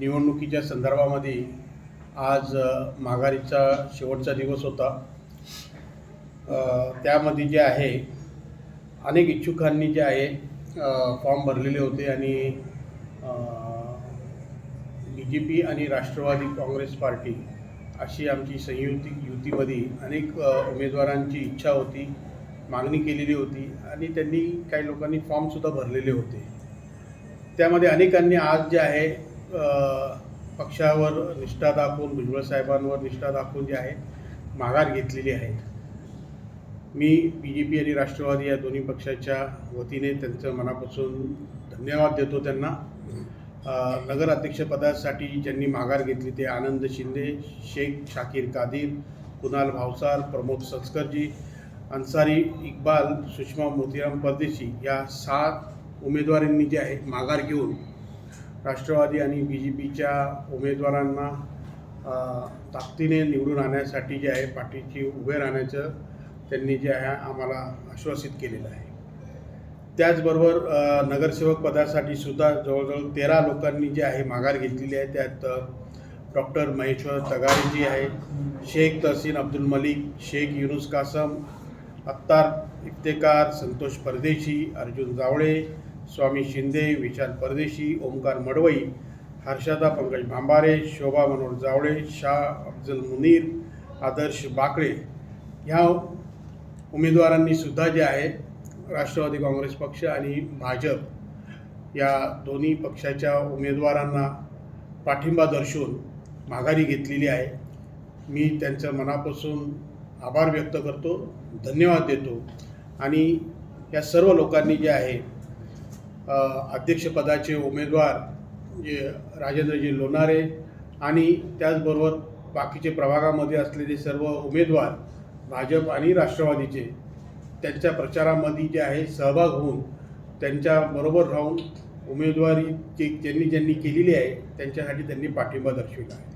निवडणुकीच्या संदर्भामध्ये आज माघारीचा शेवटचा दिवस होता. त्यामध्ये जे आहे अनेक इच्छुकांनी जे आहे फॉर्म भरलेले होते आणि बी जे पी आणि राष्ट्रवादी काँग्रेस पार्टी अशी आमची संयुती युतीमध्ये अनेक उमेदवारांची इच्छा होती मागणी केलेली होती आणि त्यांनी काही लोकांनी फॉर्मसुद्धा भरलेले होते. त्यामध्ये अनेकांनी आज जे आहे पक्षावर निष्ठा दाखवून भुजबळ साहेबांवर निष्ठा दाखवून जे आहे माघार घेतलेली आहे मी बी जे पी आणि राष्ट्रवादी या दोन्ही पक्षाच्या वतीने त्यांचं मनापासून धन्यवाद देतो त्यांना. नगराध्यक्षपदासाठी नगर अध्यक्षपदासाठी ज्यांनी माघार घेतली ते आनंद शिंदे शेख शाकीर कादीर कुणाल भावसार प्रमोद सचकरजी अन्सारी इक्बाल सुषमा मोतीराम परदेशी या सात उमेदवारांनी जे आहे माघार घेऊन राष्ट्रवादी आणि बी जे पीच्या उमेदवारांना ताकदीने निवडून आणण्यासाठी जे आहे पाठीची उभे राहण्याचं त्यांनी जे आहे आम्हाला आश्वासित केलेलं आहे. त्याचबरोबर नगरसेवक पदासाठी सुद्धा जवळजवळ तेरा लोकांनी जे आहे माघार घेतलेली आहे. त्यात डॉक्टर महेश्वर तगारीजी आहे शेख तहसीन अब्दुल मलिक शेख युनुस कासम अत्तार इफ्तेकार संतोष परदेशी अर्जुन जावळे स्वामी शिंदे विशाल परदेशी ओमकार मडवई हर्षदा पंकज भांबारे शोभा मनोहर जावळे शाह अफजल मुनीर आदर्श बाकळे ह्या उमेदवारांनी सुद्धा जे आहे राष्ट्रवादी काँग्रेस पक्ष आणि भाजप या दोन्ही पक्षाच्या उमेदवारांना पाठिंबा दर्शवून माघारी घेतलेली आहे. मी त्यांचं मनापासून आभार व्यक्त करतो धन्यवाद देतो. आणि या सर्व लोकांनी जे आहे अध्यक्षपदाचे उमेदवार जे राजेंद्रजी लोणारे आणि त्याचबरोबर बाकीचे प्रभागामध्ये असलेले सर्व उमेदवार भाजप आणि राष्ट्रवादीचे त्यांच्या प्रचारामध्ये जे आहे सहभाग होऊन त्यांच्याबरोबर राहून उमेदवारी जी ज्यांनी ज्यांनी केलेली आहे त्यांच्यासाठी त्यांनी पाठिंबा दर्शविला आहे.